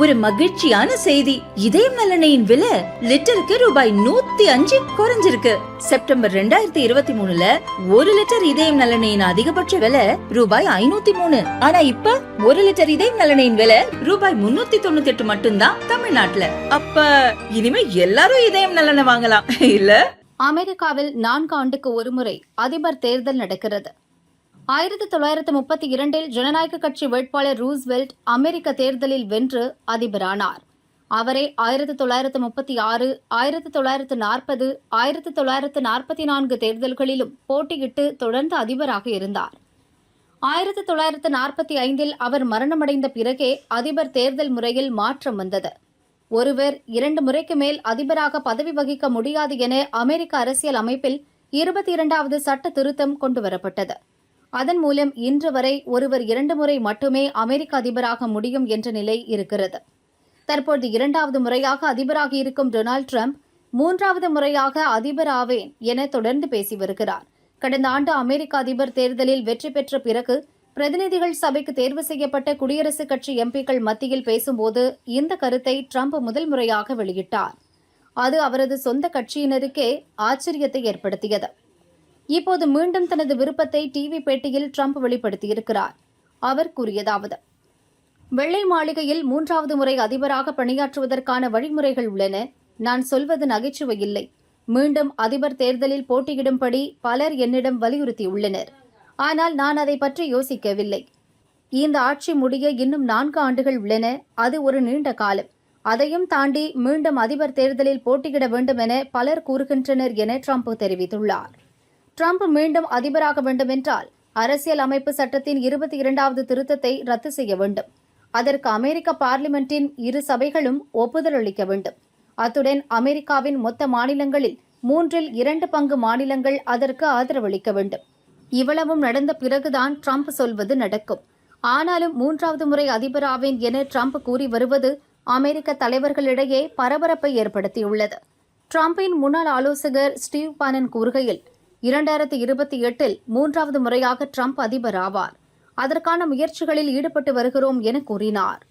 ஒரு மகிழ்ச்சியான செய்தி. இதயம் நலனையின் விலை லிட்டருக்கு ரூபாய் நூத்தி அஞ்சு குறைஞ்சிருக்கு. செப்டம்பர் ரெண்டாயிரத்தி இருபத்தி மூணுல ஒரு லிட்டர் இதயம் நலனையின் அதிகபட்ச விலை ரூபாய் ஐநூத்தி மூணு. ஆனா இப்ப ஒரு லிட்டர் இதயம் நலனையின் விலை ரூபாய் முன்னூத்தி தொண்ணூத்தி எட்டு மட்டும்தான் தமிழ்நாட்டுல. அப்ப இனிமே எல்லாரும் இதயம் நலனை வாங்கலாம் இல்ல? அமெரிக்காவில் நான்கு ஆண்டுக்கு ஒருமுறை அதிபர் தேர்தல் நடக்கிறது. ஆயிரத்தி தொள்ளாயிரத்து முப்பத்தி இரண்டில் ஜனநாயக கட்சி வேட்பாளர் ரூஸ்வெல்ட் அமெரிக்க தேர்தலில் வென்று அதிபரானார். அவரே ஆயிரத்தி தொள்ளாயிரத்து முப்பத்தி ஆறு ஆயிரத்தி தொள்ளாயிரத்து நாற்பது ஆயிரத்தி தொள்ளாயிரத்து நாற்பத்தி நான்கு தேர்தல்களிலும் போட்டியிட்டு தொடர்ந்து அதிபராக இருந்தார். ஆயிரத்தி தொள்ளாயிரத்து நாற்பத்தி ஐந்தில் அவர் மரணமடைந்த பிறகே அதிபர் தேர்தல் முறையில் மாற்றம் வந்தது. ஒருவர் இரண்டு முறைக்கு மேல் அதிபராக பதவி வகிக்க முடியாது என அமெரிக்க அரசியல் அமைப்பில் இருபத்தி இரண்டாவது சட்ட திருத்தம் கொண்டுவரப்பட்டது. அதன் மூலம் இன்று வரை ஒருவர் இரண்டு முறை மட்டுமே அமெரிக்க அதிபராக முடியும் என்ற நிலை இருக்கிறது. தற்போது இரண்டாவது முறையாக அதிபராக இருக்கும் டொனால்ட் ட்ரம்ப் மூன்றாவது முறையாக அதிபர் ஆவேன் என தொடர்ந்து பேசி வருகிறார். கடந்த ஆண்டு அமெரிக்க அதிபர் தேர்தலில் வெற்றி பெற்ற பிறகு பிரதிநிதிகள் சபைக்கு தேர்வு செய்யப்பட்ட குடியரசுக் கட்சி எம்பிக்கள் மத்தியில் பேசும்போது இந்த கருத்தை ட்ரம்ப் முதல் முறையாக வெளியிட்டார். அது அவரது சொந்த கட்சியினருக்கே ஆச்சரியத்தை ஏற்படுத்தியது. இப்போது மீண்டும் தனது விருப்பத்தை டிவி பேட்டியில் ட்ரம்ப் வெளிப்படுத்தியிருக்கிறார். அவர் கூறியதாவது வெள்ளை மாளிகையில் மூன்றாவது முறை அதிபராக பணியாற்றுவதற்கான வழிமுறைகள் உள்ளன. நான் சொல்வது நகைச்சுவை இல்லை மீண்டும் அதிபர் தேர்தலில் போட்டியிடும்படி பலர் என்னிடம் வலியுறுத்தியுள்ளனர். ஆனால் நான் அதை பற்றி யோசிக்கவில்லை. இந்த ஆட்சி முடிய இன்னும் நான்கு ஆண்டுகள் உள்ளன. அது ஒரு நீண்ட காலம். அதையும் தாண்டி மீண்டும் அதிபர் தேர்தலில் போட்டியிட வேண்டும் என பலர் கூறுகின்றனர் என ட்ரம்ப் தெரிவித்துள்ளார். ட்ரம்ப் மீண்டும் அதிபராக வேண்டுமென்றால் அரசியல் அமைப்பு சட்டத்தின் இருபத்தி இரண்டாவது திருத்தத்தை ரத்து செய்ய வேண்டும். அதற்கு அமெரிக்க பார்லிமெண்டின் இரு சபைகளும் ஒப்புதல் அளிக்க வேண்டும். அத்துடன் அமெரிக்காவின் மொத்த மாநிலங்களில் மூன்றில் இரண்டு பங்கு மாநிலங்கள் அதற்கு ஆதரவளிக்க வேண்டும். இவ்வளவும் நடந்த பிறகுதான் ட்ரம்ப் சொல்வது நடக்கும். ஆனாலும் மூன்றாவது முறை அதிபராவேன் என ட்ரம்ப் கூறி வருவது அமெரிக்க தலைவர்களிடையே பரபரப்பை ஏற்படுத்தியுள்ளது. ட்ரம்பின் முன்னாள் ஆலோசகர் ஸ்டீவ் பானன் கூறுகையில் இரண்டாயிரத்தி இருபத்தி எட்டில் மூன்றாவது முறையாக ட்ரம்ப் அதிபர் ஆவார். அதற்கான முயற்சிகளில் ஈடுபட்டு வருகிறோம் என கூறினார்.